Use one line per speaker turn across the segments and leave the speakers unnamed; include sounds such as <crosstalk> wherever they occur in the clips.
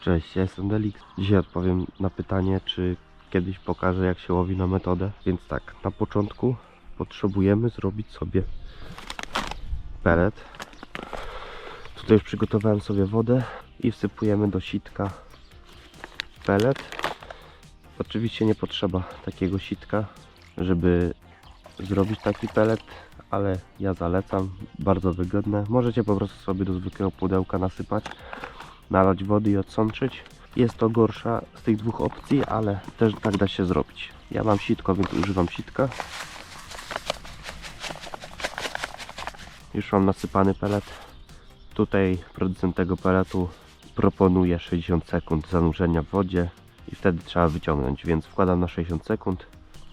Cześć, ja jestem Delix. Dzisiaj odpowiem na pytanie, czy kiedyś pokażę jak się łowi na metodę. Więc tak, na początku potrzebujemy zrobić sobie pelet. Tutaj już przygotowałem sobie wodę i wsypujemy do sitka pelet. Oczywiście nie potrzeba takiego sitka, żeby zrobić taki pelet, ale ja zalecam, bardzo wygodne. Możecie po prostu sobie do zwykłego pudełka nasypać nalać wody i odsączyć. Jest to gorsza z tych dwóch opcji, ale też tak da się zrobić. Ja mam sitko, więc używam sitka. Już mam nasypany pelet. Tutaj producent tego peletu proponuje 60 sekund zanurzenia w wodzie i wtedy trzeba wyciągnąć, więc wkładam na 60 sekund.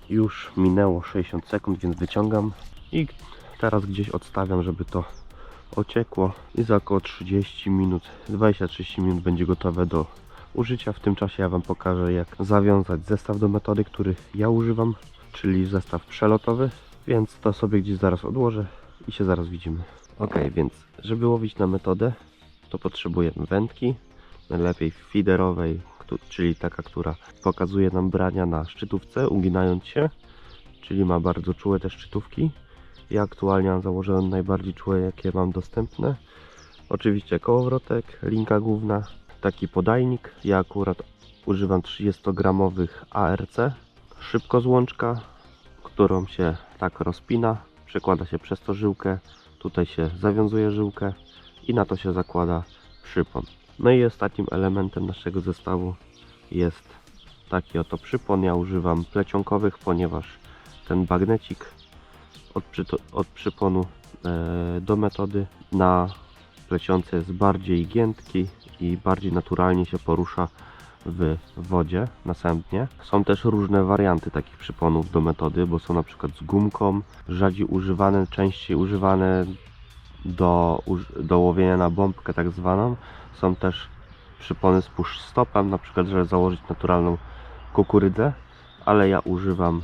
Już minęło 60 sekund, więc wyciągam i teraz gdzieś odstawiam, żeby to ociekło i za około 30 minut, 20-30 minut będzie gotowe do użycia. W tym czasie ja Wam pokażę jak zawiązać zestaw do metody, który ja używam, czyli zestaw przelotowy, więc to sobie gdzieś zaraz odłożę i się zaraz widzimy. Ok, więc żeby łowić na metodę, to potrzebujemy wędki, najlepiej feederowej, któ- czyli taka, która pokazuje nam brania na szczytówce, uginając się, czyli ma bardzo czułe te szczytówki. Ja aktualnie mam założone najbardziej czułe, jakie mam dostępne. Oczywiście kołowrotek, linka główna, taki podajnik. Ja akurat używam 30-gramowych ARC. Szybkozłączka, którą się tak rozpina, przekłada się przez to żyłkę. Tutaj się zawiązuje żyłkę i na to się zakłada przypon. No i ostatnim elementem naszego zestawu jest taki oto przypon. Ja używam plecionkowych, ponieważ ten bagnecik od, od przyponu e, do metody na plecionce jest bardziej giętki i bardziej naturalnie się porusza w wodzie na samym dnie. Są też różne warianty takich przyponów do metody, bo są na przykład z gumką, rzadziej używane, częściej używane do, do łowienia na bombkę tak zwaną. Są też przypony z push stopem, na przykład żeby założyć naturalną kukurydzę, ale ja używam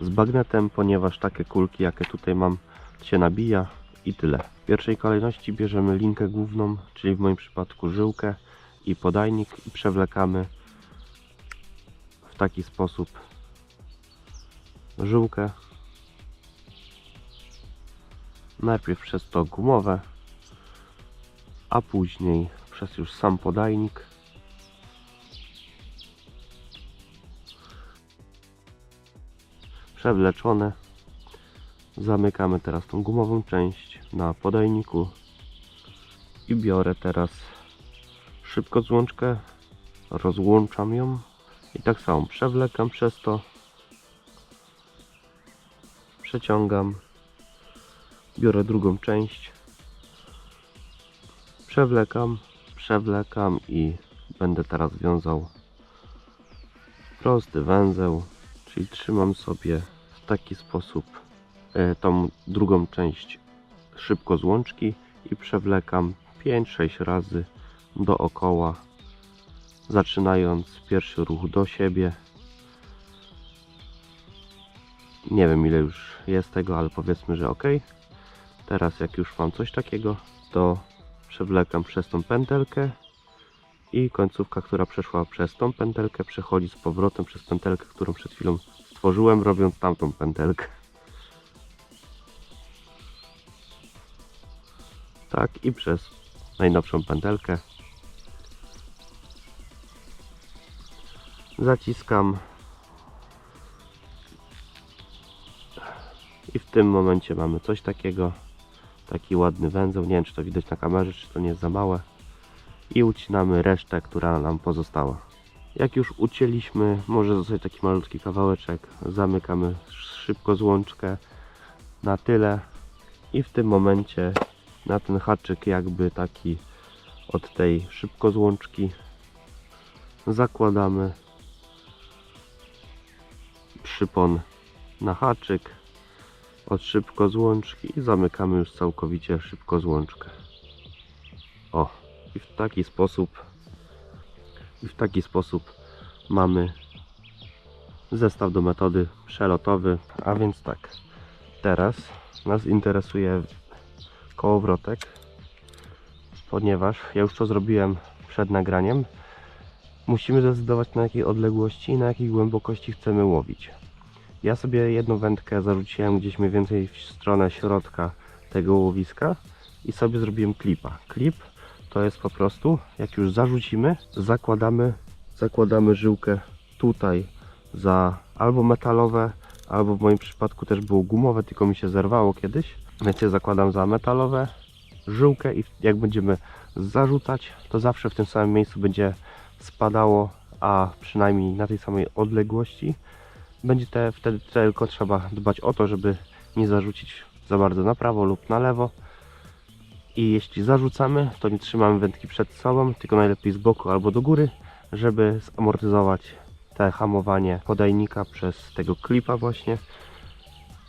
z bagnetem, ponieważ takie kulki, jakie tutaj mam, się nabija i tyle. W pierwszej kolejności bierzemy linkę główną, czyli w moim przypadku żyłkę i podajnik i przewlekamy w taki sposób żyłkę. Najpierw przez to gumowe, a później przez już sam podajnik. Przewleczone. Zamykamy teraz tą gumową część na podajniku i biorę teraz szybko złączkę, rozłączam ją i tak samo przewlekam przez to, przeciągam, biorę drugą część, przewlekam, przewlekam i będę teraz wiązał prosty węzeł Czyli trzymam sobie w taki sposób e, tą drugą część szybko z łączki i przewlekam 5-6 razy dookoła, zaczynając pierwszy ruch do siebie. Nie wiem ile już jest tego, ale powiedzmy, że ok. Teraz jak już mam coś takiego, to przewlekam przez tą pętelkę i końcówka, która przeszła przez tą pętelkę, przechodzi z powrotem przez pętelkę, którą przed chwilą stworzyłem, robiąc tamtą pętelkę. Tak, i przez najnowszą pętelkę. Zaciskam. I w tym momencie mamy coś takiego. Taki ładny węzeł. Nie wiem, czy to widać na kamerze, czy to nie jest za małe i ucinamy resztę, która nam pozostała. Jak już ucięliśmy, może zostać taki malutki kawałeczek, zamykamy szybko złączkę na tyle i w tym momencie na ten haczyk jakby taki od tej szybko złączki zakładamy przypon na haczyk od szybko złączki i zamykamy już całkowicie szybko złączkę. O, i w taki sposób i w taki sposób mamy zestaw do metody przelotowy a więc tak teraz nas interesuje kołowrotek ponieważ ja już to zrobiłem przed nagraniem musimy zdecydować na jakiej odległości i na jakiej głębokości chcemy łowić. Ja sobie jedną wędkę zarzuciłem gdzieś mniej więcej w stronę środka tego łowiska i sobie zrobiłem klipa. Klip to jest po prostu, jak już zarzucimy, zakładamy, zakładamy żyłkę tutaj za albo metalowe, albo w moim przypadku też było gumowe, tylko mi się zerwało kiedyś. Więc ja zakładam za metalowe żyłkę i jak będziemy zarzucać, to zawsze w tym samym miejscu będzie spadało, a przynajmniej na tej samej odległości. Będzie te, wtedy tylko trzeba dbać o to, żeby nie zarzucić za bardzo na prawo lub na lewo. I jeśli zarzucamy, to nie trzymamy wędki przed sobą, tylko najlepiej z boku albo do góry, żeby zamortyzować te hamowanie podajnika przez tego klipa właśnie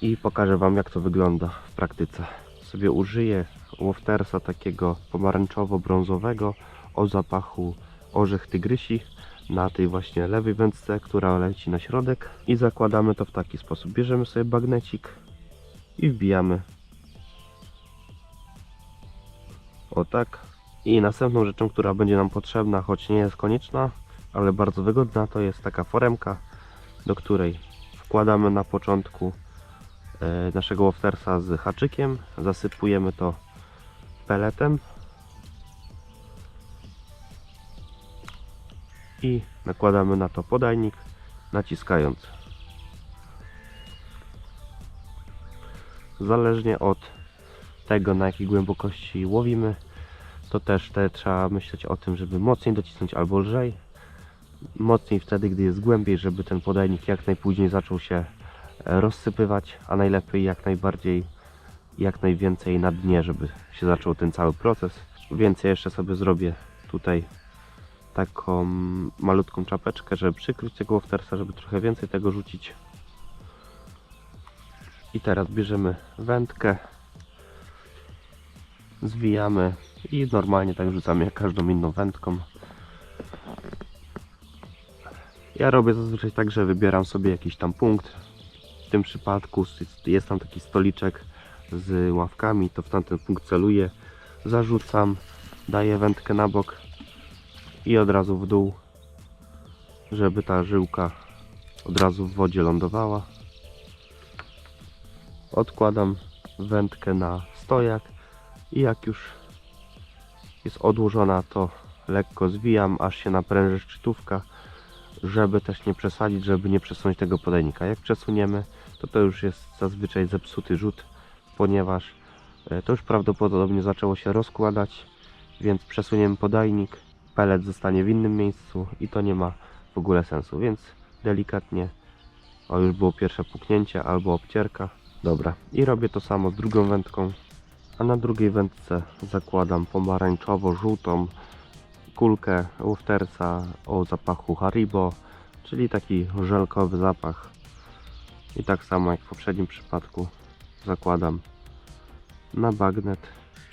i pokażę Wam jak to wygląda w praktyce. Sobie użyję Woftersa takiego pomarańczowo-brązowego o zapachu orzech tygrysi na tej właśnie lewej wędce, która leci na środek i zakładamy to w taki sposób. Bierzemy sobie bagnecik i wbijamy o tak. I następną rzeczą, która będzie nam potrzebna, choć nie jest konieczna, ale bardzo wygodna, to jest taka foremka, do której wkładamy na początku e, naszego woftersa z haczykiem, zasypujemy to peletem i nakładamy na to podajnik, naciskając. Zależnie od tego, na jakiej głębokości łowimy, to też te, trzeba myśleć o tym, żeby mocniej docisnąć albo lżej. Mocniej wtedy, gdy jest głębiej, żeby ten podajnik jak najpóźniej zaczął się e, rozsypywać, a najlepiej jak najbardziej, jak najwięcej na dnie, żeby się zaczął ten cały proces. Więc ja jeszcze sobie zrobię tutaj taką malutką czapeczkę, żeby przykryć tego woftersa, żeby trochę więcej tego rzucić. I teraz bierzemy wędkę, zwijamy i normalnie tak rzucamy jak każdą inną wędką. Ja robię zazwyczaj tak, że wybieram sobie jakiś tam punkt. W tym przypadku jest- tam taki stoliczek z ławkami, to w tamten punkt celuję, zarzucam, daję wędkę na bok i od razu w dół, żeby ta żyłka od razu w wodzie lądowała. Odkładam wędkę na stojak i jak już jest odłożona, to lekko zwijam, aż się napręży szczytówka, żeby też nie przesadzić, żeby nie przesunąć tego podajnika. Jak przesuniemy, to to już jest zazwyczaj zepsuty rzut, ponieważ e, to już prawdopodobnie zaczęło się rozkładać, więc przesuniemy podajnik, pelet zostanie w innym miejscu i to nie ma w ogóle sensu, więc delikatnie, o już było pierwsze puknięcie albo obcierka. Dobra, i robię to samo z drugą wędką, a na drugiej wędce zakładam pomarańczowo-żółtą kulkę Woftersa o zapachu Haribo, czyli taki żelkowy zapach. I tak samo jak w poprzednim przypadku zakładam na bagnet,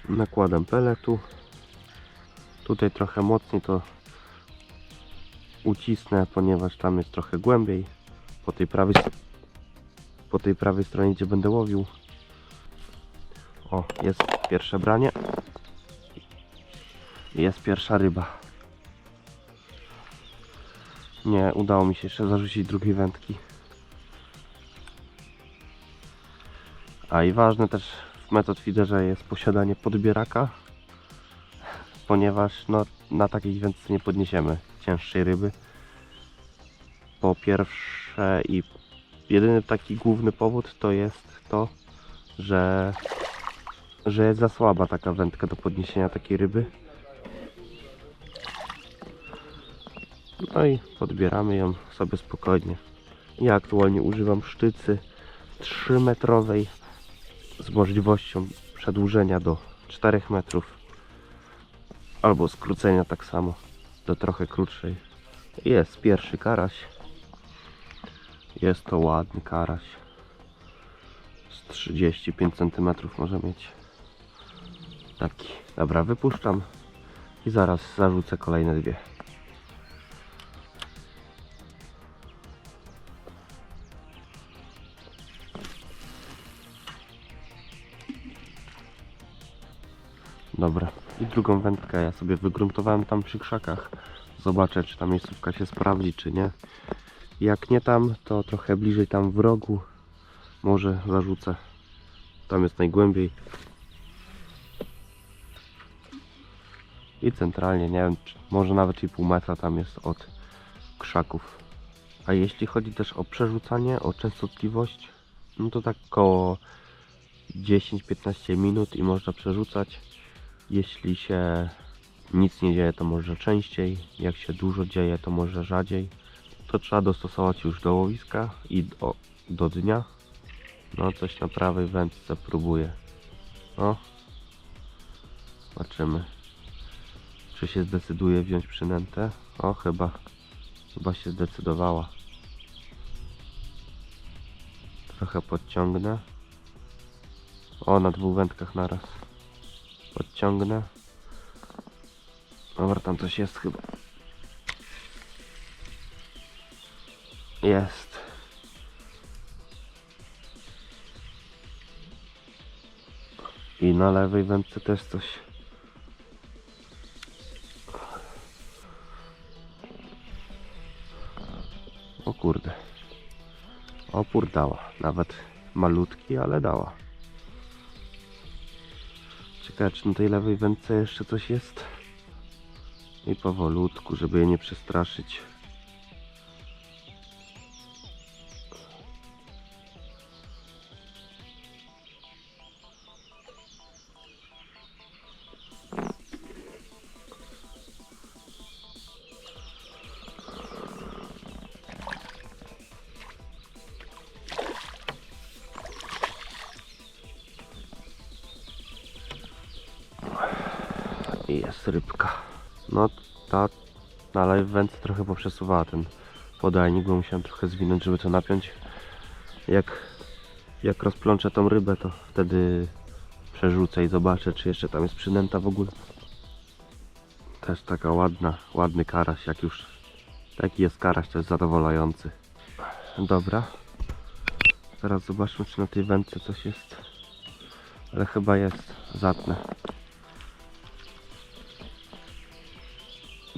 nakładam peletu. Tutaj trochę mocniej to ucisnę, ponieważ tam jest trochę głębiej po tej prawej po tej prawej stronie, gdzie będę łowił. O, jest pierwsze branie. Jest pierwsza ryba. Nie udało mi się jeszcze zarzucić drugiej wędki. A i ważne też w metod feederze jest posiadanie podbieraka, ponieważ no, na takiej wędce nie podniesiemy cięższej ryby. Po pierwsze i jedyny taki główny powód to jest to, że, że jest za słaba taka wędka do podniesienia takiej ryby. No i podbieramy ją sobie spokojnie. Ja aktualnie używam sztycy 3 metrowej z możliwością przedłużenia do 4 metrów albo skrócenia tak samo do trochę krótszej. Jest pierwszy karaś. Jest to ładny karaś. Z 35 cm może mieć. Taki. Dobra, wypuszczam i zaraz zarzucę kolejne dwie. Dobra, i drugą wędkę ja sobie wygruntowałem tam przy krzakach. Zobaczę, czy ta miejscówka się sprawdzi, czy nie. Jak nie tam, to trochę bliżej tam w rogu. Może zarzucę. Tam jest najgłębiej. I centralnie, nie wiem, może nawet i pół metra tam jest od krzaków. A jeśli chodzi też o przerzucanie, o częstotliwość, no to tak około 10-15 minut i można przerzucać. Jeśli się nic nie dzieje, to może częściej. Jak się dużo dzieje, to może rzadziej. To trzeba dostosować już do łowiska i do, do dnia. No, coś na prawej wędce próbuję. O. Zobaczymy. Czy się zdecyduje wziąć przynętę? O, chyba. Chyba się zdecydowała. Trochę podciągnę. O, na dwóch wędkach naraz. Podciągnę. Dobra, tam coś jest chyba. Jest. I na lewej wędce też coś. Opór dała. Nawet malutki, ale dała. Ciekawe, czy na tej lewej wędce jeszcze coś jest? I powolutku, żeby je nie przestraszyć. Jest rybka. No ta na live wędce trochę poprzesuwała ten podajnik, bo musiałem trochę zwinąć, żeby to napiąć. Jak, jak rozplączę tą rybę, to wtedy przerzucę i zobaczę, czy jeszcze tam jest przynęta w ogóle. Też taka ładna, ładny karaś, jak już taki jest karaś, to jest zadowalający. Dobra. Teraz zobaczmy, czy na tej wędce coś jest. Ale chyba jest. Zatnę.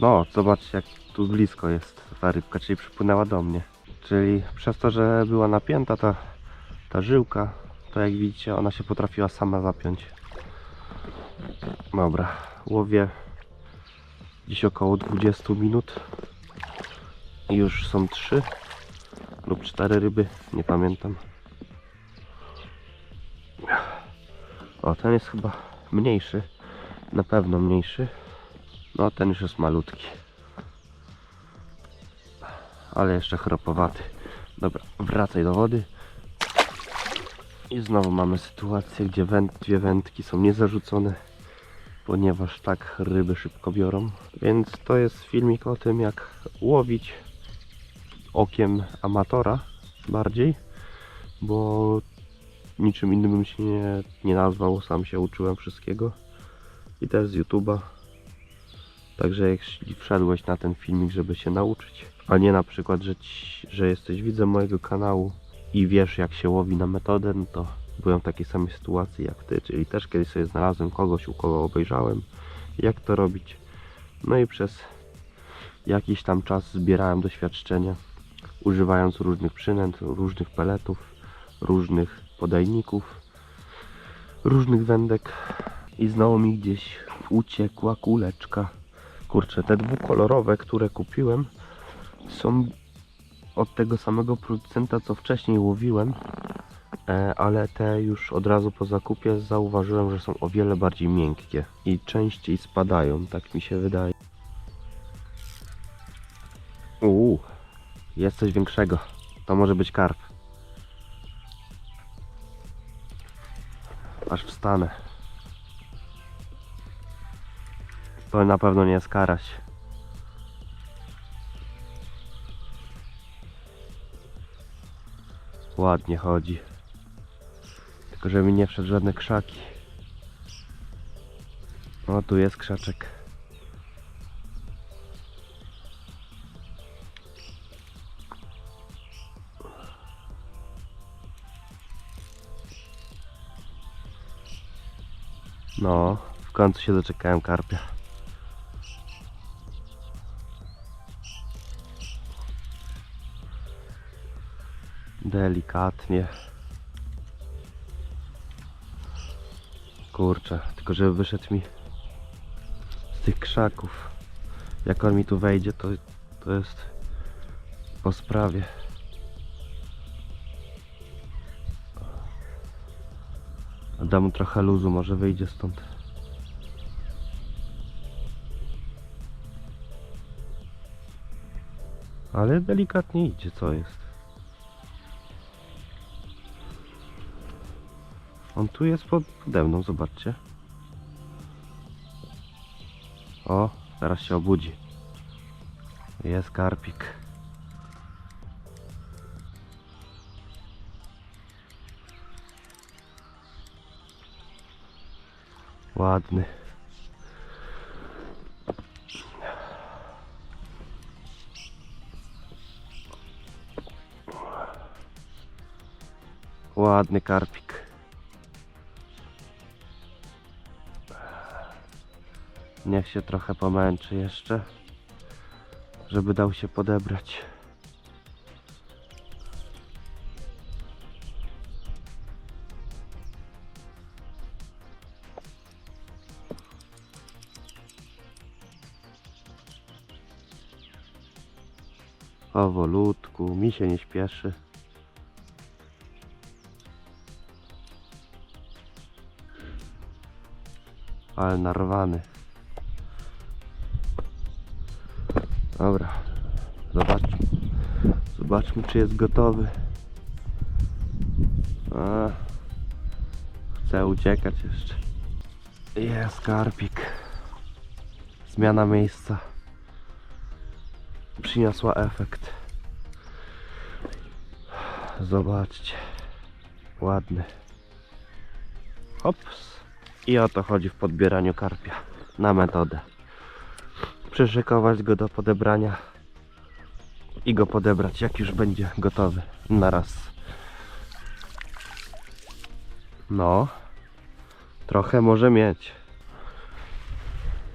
No, zobaczcie jak tu blisko jest ta rybka, czyli przypłynęła do mnie. Czyli przez to, że była napięta ta, ta żyłka, to jak widzicie ona się potrafiła sama zapiąć. Dobra, łowię dziś około 20 minut. I już są 3 lub 4 ryby, nie pamiętam. O, ten jest chyba mniejszy, na pewno mniejszy. No ten już jest malutki. Ale jeszcze chropowaty. Dobra, wracaj do wody. I znowu mamy sytuację, gdzie węd, dwie wędki są niezarzucone, ponieważ tak ryby szybko biorą. Więc to jest filmik o tym, jak łowić okiem amatora bardziej, bo niczym innym bym się nie, nie nazwał, sam się uczyłem wszystkiego i też z YouTube'a. Także jeśli wszedłeś na ten filmik, żeby się nauczyć, a nie na przykład, że, ci, że jesteś widzem mojego kanału i wiesz jak się łowi na metodę, no to byłem w takiej samej sytuacji jak ty, czyli też kiedyś sobie znalazłem kogoś, u kogo obejrzałem, jak to robić. No i przez jakiś tam czas zbierałem doświadczenia, używając różnych przynęt, różnych peletów, różnych podajników, różnych wędek i znowu mi gdzieś uciekła kuleczka. Kurczę, te dwukolorowe, które kupiłem są od tego samego producenta, co wcześniej łowiłem, e, ale te już od razu po zakupie zauważyłem, że są o wiele bardziej miękkie i częściej spadają, tak mi się wydaje. Uuu, jest coś większego. To może być karp. Aż wstanę. To na pewno nie jest karaś. Ładnie chodzi. Tylko żeby mi nie wszedł żadne krzaki. O, tu jest krzaczek. No, w końcu się doczekałem karpia. Delikatnie. Kurczę, tylko żeby wyszedł mi z tych krzaków. Jak on mi tu wejdzie, to, to jest po sprawie. Dam mu trochę luzu, może wyjdzie stąd. Ale delikatnie idzie, co jest. On tu jest pod, pode mną, zobaczcie. O, teraz się obudzi. Jest karpik. Ładny. Ładny karpik. Niech się trochę pomęczy jeszcze, żeby dał się podebrać. Powolutku, mi się nie śpieszy. Ale narwany. Dobra, zobaczmy. Zobaczmy, czy jest gotowy. A, chce uciekać jeszcze. Jest karpik. Zmiana miejsca przyniosła efekt. Zobaczcie. Ładny. Hops. I o to chodzi w podbieraniu karpia. Na metodę. Przyszykować go do podebrania i go podebrać jak już będzie gotowy na raz. No, trochę może mieć.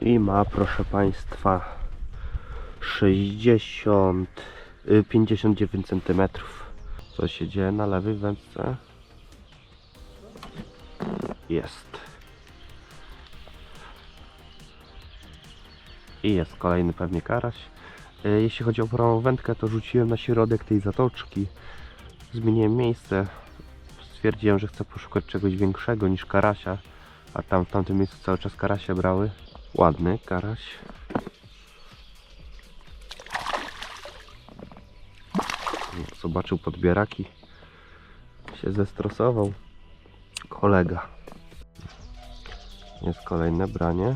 I ma, proszę Państwa, 60, y, 59 cm. Co się dzieje na lewej wędce? Jest. I jest kolejny pewnie karaś. E, Jeśli chodzi o prawą wędkę, to rzuciłem na środek tej zatoczki. Zmieniłem miejsce. Stwierdziłem, że chcę poszukać czegoś większego niż karasia. A tam w tamtym miejscu cały czas karasie brały. Ładny karaś. Zobaczył podbieraki. Się zestresował. Kolega. Jest kolejne branie.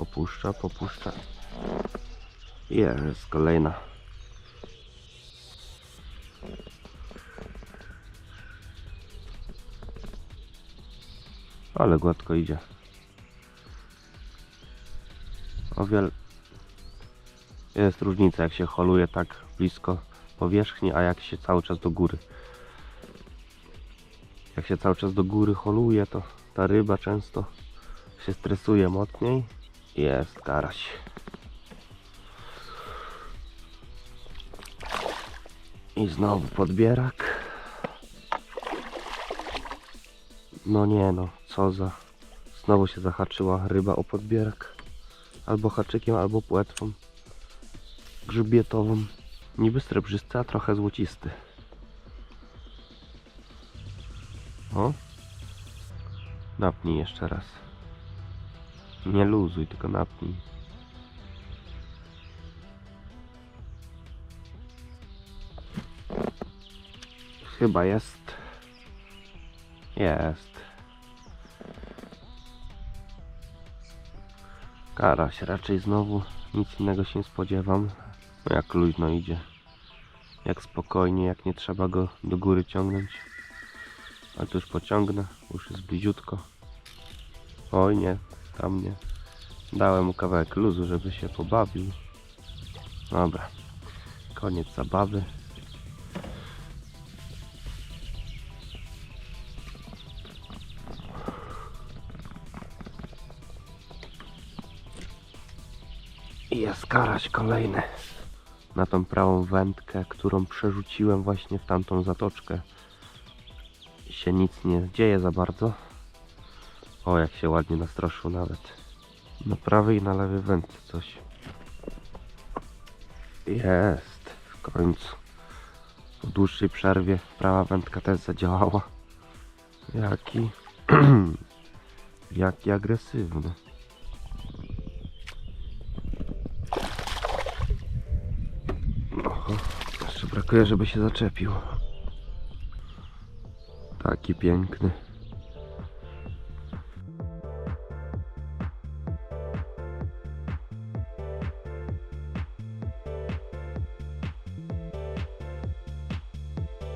Popuszcza, popuszcza. Jest kolejna. Ale gładko idzie. O wiele. Jest różnica jak się holuje tak blisko powierzchni, a jak się cały czas do góry. Jak się cały czas do góry holuje, to ta ryba często się stresuje mocniej. Jest karaś. I znowu podbierak. No nie no, co za... Znowu się zahaczyła ryba o podbierak. Albo haczykiem, albo płetwą. Grzybietową. Niby srebrzysty, a trochę złocisty. O. Napnij jeszcze raz. Nie luzuj, tylko napnij. Chyba jest. Jest. Karaś raczej znowu. Nic innego się nie spodziewam. No Jak luźno idzie. Jak spokojnie, jak nie trzeba go do góry ciągnąć. Ale to już pociągnę. Już jest bliziutko. Oj nie, tam nie. Dałem mu kawałek luzu, żeby się pobawił. Dobra. Koniec zabawy. I jest karaś kolejny. na tą prawą wędkę, którą przerzuciłem właśnie w tamtą zatoczkę. Się nic nie dzieje za bardzo. O, jak się ładnie nastroszył nawet. Na prawej i na lewej wędce coś. Jest, w końcu. Po dłuższej przerwie prawa wędka też zadziałała. Jaki... <clears throat> Jaki agresywny. Oho, jeszcze brakuje, żeby się zaczepił. Taki piękny.